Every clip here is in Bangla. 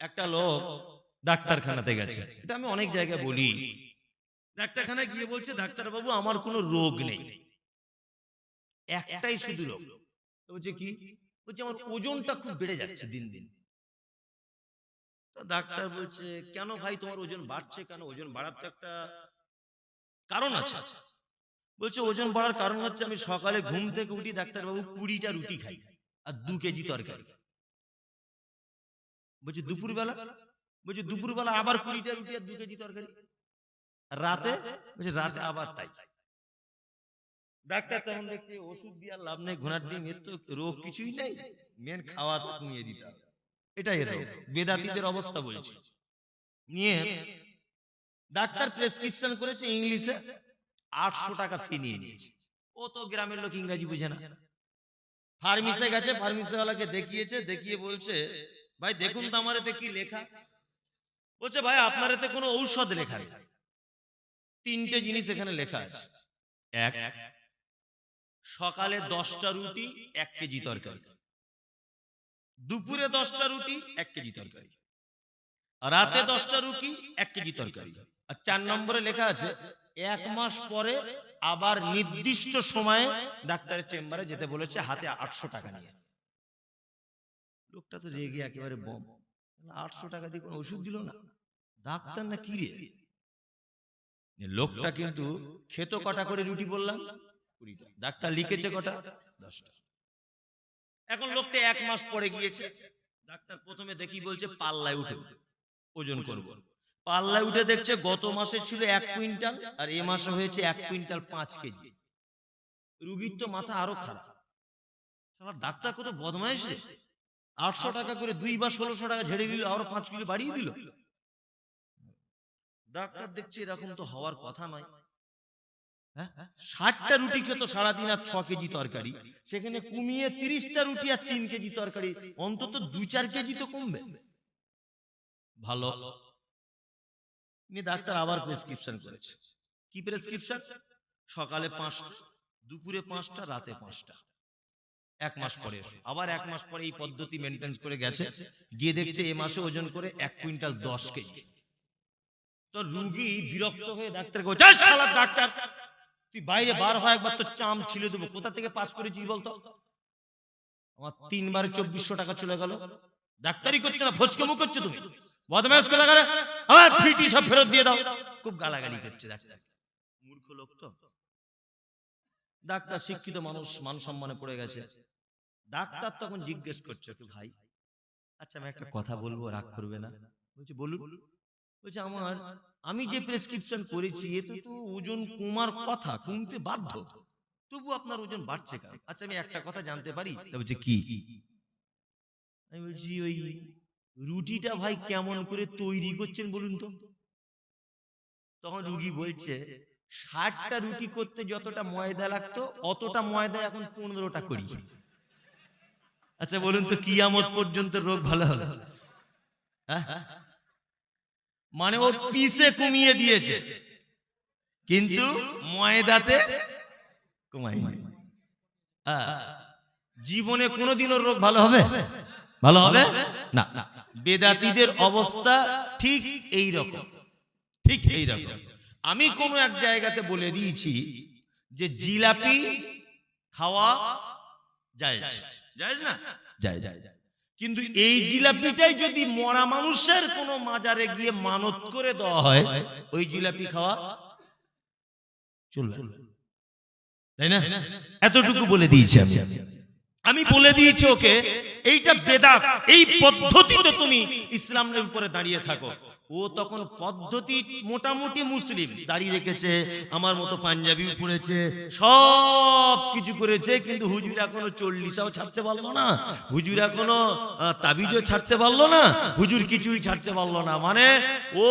একটা লোক ডাক্তারখানাতে গেছে। এটা আমি অনেক জায়গায় বলি। ডাক্তারখানায় গিয়ে বলছে ডাক্তারবাবু আমার কোনো রোগ নেই। একটাই শুধু রোগ। বলছে কি? বলছে আমার ওজনটা খুব বেড়ে যাচ্ছে দিন দিন। ডাক্তার বলছে কেন ভাই তোমার ওজন বাড়ছে কেন? ওজন বাড়ার তো একটা কারণ আছে। বলছে ওজন বাড়ার কারণ হচ্ছে আমি সকালে ঘুম থেকে উঠি ডাক্তারবাবু কুড়িটা রুটি খাই আর দু কেজি তরকারি। বলছে দুপুরবেলা? বলছে দুপুরবেলা আবার কুড়িটা রুটি আর দু কেজি তরকারি? রাতে বলছে রাতে আবার তাই। ডাক্তার তখন দেখছে ওষুধ দিয়ে লাভ নেই ঘোড়ার ডিম এর তো রোগ কিছুই নেই মেন খাওয়া তো কমিয়ে দিতে হবে। এটাই এর। বেদাতীদের অবস্থা বলছি। নিয়ে ডাক্তার প্রেসক্রিপশন করেছে ইংলিশে আটশো টাকা ফি নিয়ে নিয়েছে। ও তো গ্রামের লোক ইংরাজি বুঝে না। ফার্মিসে গেছে ফার্মিসিওয়ালাকে দেখিয়েছে দেখিয়ে বলছে ভাই, দেখুন তো আমার এতে কি লেখা। বলছে, ভাই আপনার এতে কোনো ঔষধ লেখা নেই। তিনটে জিনিস এখানে লেখা আছে। এক, সকালে দশটা রুটি, এক কেজি তরকারি। দুপুরে দশটা রুটি, এক কেজি তরকারি। রাতে দশটা রুটি, এক কেজি তরকারি। আর চার নম্বরে লেখা আছে, এক মাস পরে আবার নির্দিষ্ট সময়ে ডাক্তারের চেম্বারে যেতে বলেছে হাতে আটশো টাকা নিয়ে। লোকটা তো রেগে একেবারে বম। আটশো টাকা দিয়ে কোনো ওষুধ দিল না? ডাক্তার না কি রে? লোকটা কিন্তু খেতো কটা করে রুটি বললাম। ডাক্তার লিখেছে কটা? দশটা। এখন লোকটা এক মাস পরে গিয়েছে। ডাক্তার প্রথমে দেখি বলছে পাল্লায় উঠে ওজন করব পাল্লায় উঠে দেখছে গত মাসে ছিল এক কুইন্টাল আর এ মাসে হয়েছে এক কুইন্টাল পাঁচ কেজি। রুগীর তো মাথা আরও খারাপ। ডাক্তার কত বদমাইশ আটশো টাকা করে দুই বা ষোলোশো টাকা ঝেড়ে দিল আরও পাঁচ কিলো বাড়িয়ে দিল। ডাক্তার দেখছে এরকম তো হওয়ার কথা নয়। হ্যাঁ? ষাটটা রুটি খেতো সারাদিন আর ছ কেজি তরকারি। সেখানে কমিয়ে তিরিশটা রুটি আর তিন কেজি তরকারি। অন্তত দু চার কেজি তো কমবে। ভালো। নিয়ে ডাক্তার আবার প্রেসক্রিপশন করেছে। কি প্রেসক্রিপশন সকালে পাঁচটা দুপুরে পাঁচটা রাতে পাঁচটা। এক মাস পরে আবার এক মাস পরে এই পদ্ধতি মেনটেন করে গেছে। গিয়ে দেখছে এ মাসে ওজন করে এক কুইন্টাল দশ কেজি। তো রুগী বিরক্ত হয়ে ডাক্তার ডাক্তার, তুই বাইরে বার হয় একবার তো চাম ছিলে দেবো। কোথা থেকে পাস করেছিস বলতো? আমার তিনবার চব্বিশশো টাকা চলে গেল। ডাক্তারি করছে না ফসকেমু করছ তুমি। বদমাস করে গেলে, আমার ফিটি সব ফেরত দিয়ে দাও। খুব গালাগালি করছে ডাক্তার। মূর্খ লোক তো। ডাক্তার শিক্ষিত মানুষ, মান সম্মানে পড়ে গেছে। ডাক্তার তখন জিজ্ঞেস করছে কি ভাই? আচ্ছা আমি একটা কথা বলব রাগ করবে না? বলছে বলুন। বলছে আমার আমি যে প্রেসক্রিপশন করেছি এতে তো ওজন কমার কথা কমতে বাধ্য। তবু আপনার ওজন বাড়ছে কেন? আচ্ছা আমি একটা কথা জানতে পারি? বলছে কি? আমি বলছি ওই রুটিটা ভাই কেমন করে তৈরি করছেন বলুন তো? তখন রুগী বলছে ষাটটা রুটি করতে যতটা ময়দা লাগতো অতটা ময়দা এখন পনেরোটা করি। আচ্ছা বলুন তো কিয়ামত পর্যন্ত রোগ ভালো হলো হ্যাঁ? মানে ও পিসে কমিয়ে দিয়েছে। কিন্তু ময়দাতে কমায়নি। হ্যাঁ। জীবনে কোনোদিনও রোগ ভালো হবে? ভালো হবে? না। বেদাতিদের অবস্থা ঠিক এই রকম। ঠিক এই রকম। আমি কোনো এক জায়গাতে বলে দিয়েছি যে জিলাপি খাওয়া না। কিন্তু এই জিলাপিটাই যদি মরা মানুষের কোনো মাজারে গিয়ে মানত করে দেওয়া হয় ওই জিলাপি খাওয়া চলবে তাই না? এতটুকু বলে দিয়েছি আমি। আমি। বলে দিয়েছি ওকে এইটা বেদাত এই পদ্ধতিতে তুমি ইসলামের উপরে দাঁড়িয়ে থাকো। ও তখন পদ্ধতি মোটামুটি মুসলিম। দাঁড়িয়ে রেখেছে, আমার মতো পাঞ্জাবি পড়েছে, সব কিছু করেছে, কিন্তু হুজুর এখনও চল্লিশাও ছাড়তে পারল না। হুজুর এখনও তাবিজও ছাড়তে পারল না, হুজুর কিছুই ছাড়তে পারল না। মানে ও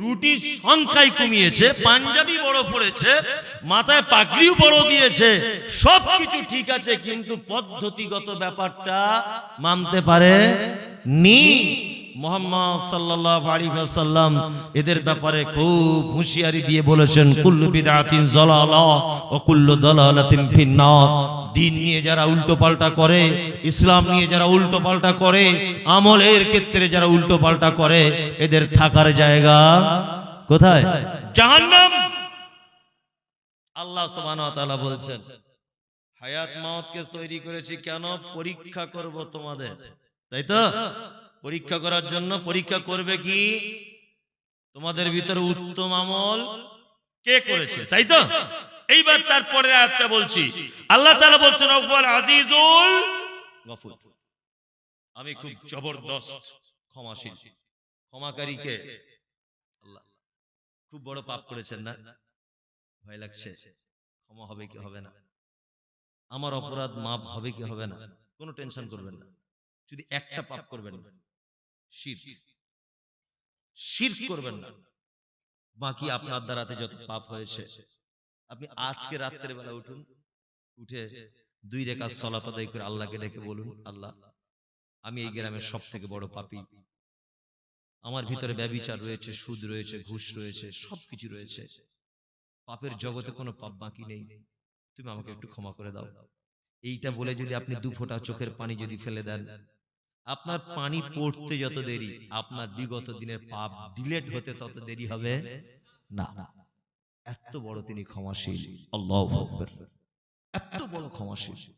রুটির সংখ্যাই কমিয়েছে, পাঞ্জাবি বড় পড়েছে, মাথায় পাগড়িও বড় দিয়েছে, সব কিছু ঠিক আছে, কিন্তু পদ্ধতিগত ব্যাপারটা মানতে পারে নি। মোহাম্মদ সাল্লাল্লাহু আলাইহি এদের ব্যাপারে খুব হুঁশিয়ারি দিয়ে বলেছেন নিয়ে যারা করে, ইসলাম নিয়ে যারা ক্ষেত্রে যারা করে, এদের থাকার জায়গা কোথায়? আল্লাহ বলছেন, হায়াত তৈরি করেছি কেন? পরীক্ষা করব তোমাদের। তাই তো? পরীক্ষা করার জন্য পরীক্ষা করবে কি? তোমাদের ভিতরে উত্তম আমল কে করেছে, তাই তো? এইবার তারপরে আয়াতটা বলছি। আল্লাহ তাআলা বলছেন আউয়াল আজিজুল গফুর। আমি খুব জবরদস্ত, ক্ষমাশীল। ক্ষমাকারীকে আল্লাহ। খুব বড় পাপ করেছেন না? ভয় লাগছে। ক্ষমা হবে কি হবে না? আমার অপরাধ মাপ হবে কি হবে না? কোনো টেনশন করবেন না। যদি একটা পাপ করবেন না শিরক। শিরক করবেন না। বাকি আপনার দ্বারাতে যত পাপ হয়েছে আপনি আজকে রাত্রের বেলা উঠুন উঠে দুই রেখা সলাত আদায় করে আল্লাহকে ডেকে বলুন আল্লাহ আমি এই গ্রামের সব থেকে বড় পাপী। আমার ভিতরে ব্যবিচার রয়েছে সুদ রয়েছে ঘুষ রয়েছে সবকিছু রয়েছে। পাপের জগতে কোনো পাপ বাকি নেই। তুমি আমাকে একটু ক্ষমা করে দাও। এইটা বলে যদি আপনি দু ফোঁটা চোখের পানি যদি ফেলে দেন আপনার পানি পড়তে যত দেরি আপনার বিগত দিনের পাপ ডিলেট হতে তত দেরি হবে? না। এত বড় তিনি ক্ষমাশীল। আল্লাহ এত বড় ক্ষমাশীল।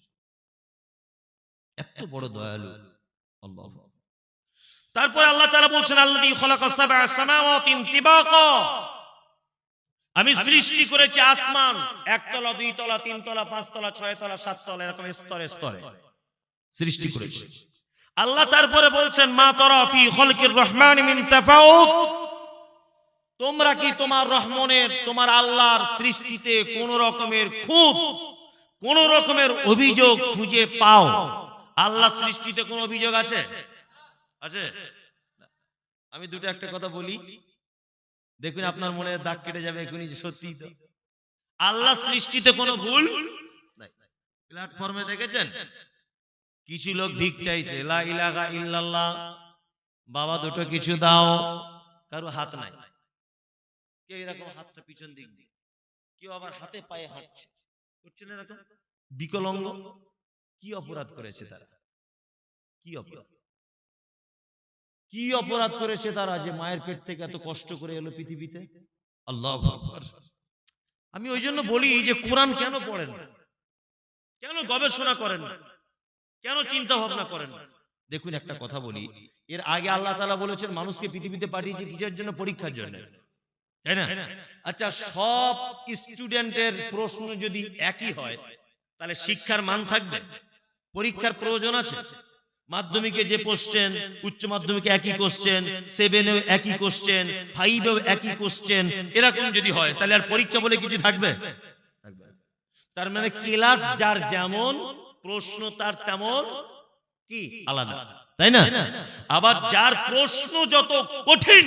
এত বড় দয়ালু। আল্লাহ তারপর আল্লাহ তাআলা বলছেন তিবাকা। আমি সৃষ্টি করেছি আসমান। একতলা দুই তলা তিন তলা পাঁচ তলা ছয় তলা সাত তলা এরকম স্তরে স্তরে। সৃষ্টি করেছি। আল্লাহ তারপরে বলছেন, মা তরা ফি খলকির রহমান মিন তোমরা কি তোমার রহমানের, তোমার আল্লাহর সৃষ্টিতে কোন রকমের খুব, কোন রকমের অভিযোগ খুঁজে পাও? আল্লাহ সৃষ্টিতে কোন অভিযোগ আছে? আছে? আমি দুটো একটা কথা বলি। দেখুন, আপনার মনে দাগ কেটে যাবে এখনই সত্যি তো। আল্লাহ সৃষ্টিতে কোনো ভুল প্ল্যাটফর্মে দেখেছেন? কিছু লোক ভিক চাইছে লা ইলাহা ইল্লাল্লাহ বাবা দুটো কিছু দাও কারও হাত নাই। কেউ এরকম হাতটা পিছন দিক কেউ আবার হাতে পায়ে হাঁটছে। করছে না এরকম? বিকলঙ্গ? কি অপরাধ করেছে তারা? কি অপরাধ? কি অপরাধ করেছে তারা যে মায়ের পেট থেকে এত কষ্ট করে এলো পৃথিবীতে? আল্লাহ আমি ওই জন্য বলি যে কোরআন কেন পড়েন? কেন গবেষণা করেন না? কেন চিন্তা ভাবনা করেন? দেখুন একটা কথা বলি। এর আগে আল্লাহ তালা বলেছেন মানুষকে পৃথিবীতে পাঠিয়েছে কিসের জন্য? পরীক্ষার জন্য? তাই না? আচ্ছা সব স্টুডেন্টের প্রশ্ন যদি একই হয় তাহলে শিক্ষার মান থাকবে। পরীক্ষার প্রয়োজন আছে। মাধ্যমিকে যে কোশ্চেন উচ্চ মাধ্যমিকে একই কোশ্চেন সেভেনেও একই কোশ্চেন ফাইভেও একই কোশ্চেন এরকম যদি হয় তাহলে আর পরীক্ষা বলে কিছু থাকবে? থাকবে। তার মানে ক্লাস যার যেমন প্রশ্ন তার তেমন কি? আলাদা। তাই না? আবার যার প্রশ্ন যত কঠিন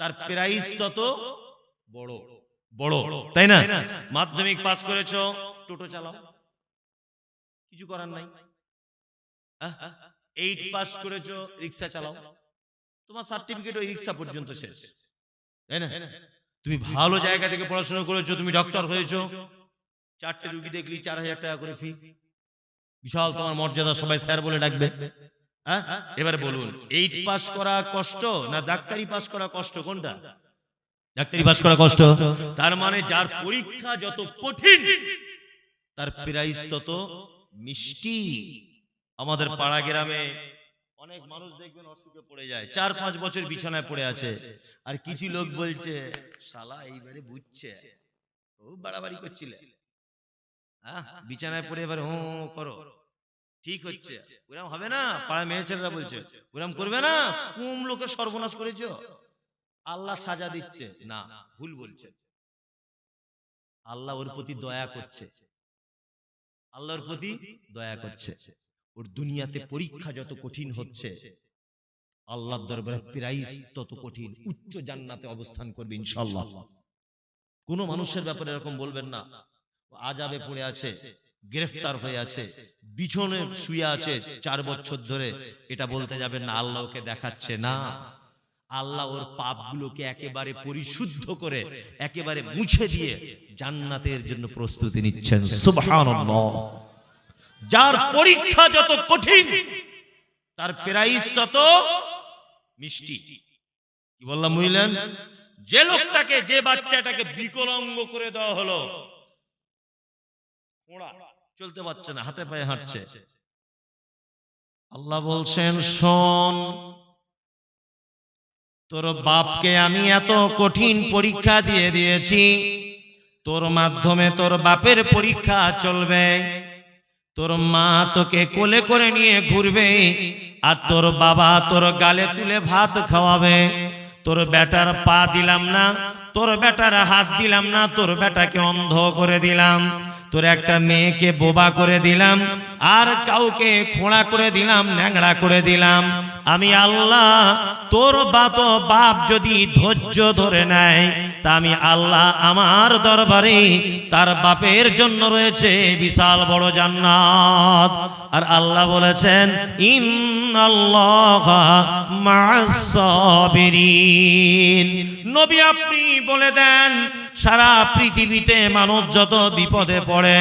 তার প্রাইস তত বড়। বড়। তাই না? মাধ্যমিক পাস করেছ টোটো চালাও। কিছু করার নাই? এইট পাস করেছ রিক্সা চালাও। তোমার সার্টিফিকেট ওই রিক্সা পর্যন্ত শেষ। তাই না? তুমি ভালো জায়গা থেকে পড়াশোনা করেছ তুমি ডক্টর হয়েছো। চারটে রুগী দেখলি চার হাজার টাকা করে ফি বিশাল তোমার মর্যাদা সবাই স্যার বলে ডাকবে। হ্যাঁ? এবারে বলুন এইট পাস করা কষ্ট না ডাক্তারি পাস করা কষ্ট কোনটা? ডাক্তারি পাস করা কষ্ট। তার মানে যার পরীক্ষা যত কঠিন, তার প্রাইস তত মিষ্টি। আমাদের পাড়া গ্রামে অনেক মানুষ দেখবেন অসুখে পড়ে যায়, চার পাঁচ বছর বিছানায় পড়ে আছে। আর কিছু লোক বলছে, শালা এইবারে বুঝছে ও বাড়াবাড়ি করছিলে। হ্যাঁ বিছানায় পড়ে এবার হু করো। ঠিক হচ্ছে। ওরম হবে না? পাড়া মেয়ে ছেলেরা বলছে ওরম করবে না? কুম লোকে সর্বনাশ করেছ? আল্লাহ সাজা দিচ্ছে। না ভুল বলছে। আল্লাহ ওর প্রতি দয়া করছে। আল্লাহর প্রতি দয়া করছে। ওর দুনিয়াতে পরীক্ষা যত কঠিন হচ্ছে আল্লাহর দরবারে প্রাইস তত কঠিন উচ্চ জান্নাতে অবস্থান করবে ইনশাআল্লাহ। কোন মানুষের ব্যাপারে এরকম বলবেন না। আজাবে পড়ে আছে গ্রেফতার হয়ে আছে বিছনে শুয়ে আছে চার বছর ধরে। এটা বলতে যাবেন না আল্লাহ ওকে দেখাচ্ছে না। আল্লাহ ওর পাপগুলোকে একেবারে পরিশুদ্ধ করে একেবারে মুছে দিয়ে জান্নাতের জন্য প্রস্তুতি নিচ্ছেন। সুবহানাল্লাহ। যার পরীক্ষা যত কঠিন তার প্রাইস তত মিষ্টি। কি বললাম বুঝলেন যে লোকটাকে যে বাচ্চাটাকে বিকলাঙ্গ করে দেওয়া হলো চলতে পারছে না, হাতে পায়ে হাঁটছে। আল্লাহ বলছেন, শোন, তোর বাপকে আমি এত কঠিন পরীক্ষা দিয়ে দিয়েছি। তোর মাধ্যমে তোর বাপের পরীক্ষা চলবে। তোর মা তোকে কোলে করে নিয়ে ঘুরবে আর তোর বাবা তোর গালে তুলে ভাত খাওয়াবে। তোর বেটার পা দিলাম না, তোর বেটার হাত দিলাম না, তোর বেটাকে অন্ধ করে দিলাম। তোর একটা মেয়েকে বোবা করে দিলাম, আর কাউকে খোঁড়া করে দিলাম, ন্যাংড়া করে দিলাম। আমি আল্লাহ, তোর বাত বাপ যদি ধৈর্য ধরে নেয়, তা আমি আল্লাহ আমার দরবারে তার বাপের জন্য রয়েছে বিশাল বড় জান্নাত। আর আল্লাহ বলেছেন সাবিরিন নবী আপনি বলে দেন সারা পৃথিবীতে মানুষ যত বিপদে পড়ে,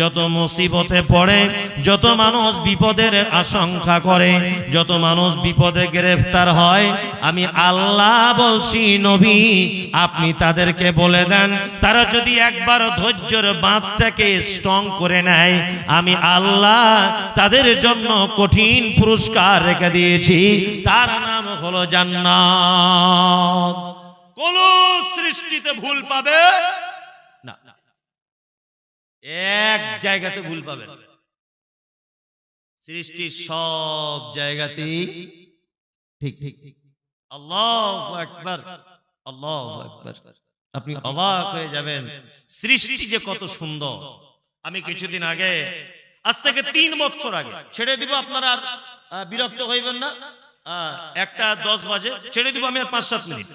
যত মুসিবতে পড়ে, যত মানুষ বিপদের আশঙ্কা করে, যত মানুষ বিপদে গ্রেফতার হয়, আমি আল্লাহ বলছি, নবী, আপনি তাদেরকে বলে দেন, তারা যদি একবার ধৈর্যের বাঁধটাকে স্ট্রং করে নেয়, আমি আল্লাহ তাদের জন্য কঠিন পুরস্কার রেখে দিয়েছি, তার নাম হলো জান্নাত। কোন সৃষ্টিতে ভুল পাবে? না। এক জায়গাতে ভুল পাবে। সৃষ্টির সব জায়গাতেই ঠিক। ঠিক আল্লাহ একবার আল্লাহ একবার আপনি অবাক হয়ে যাবেন। সৃষ্টি যে কত সুন্দর। আমি কিছুদিন আগে, আজ থেকে তিন বছর আগে, ছেড়ে দিব আপনারা বিরক্ত হইবেন না। একটা দশ বাজে, ছেড়ে দিব আমি আর পাঁচ সাত মিনিট।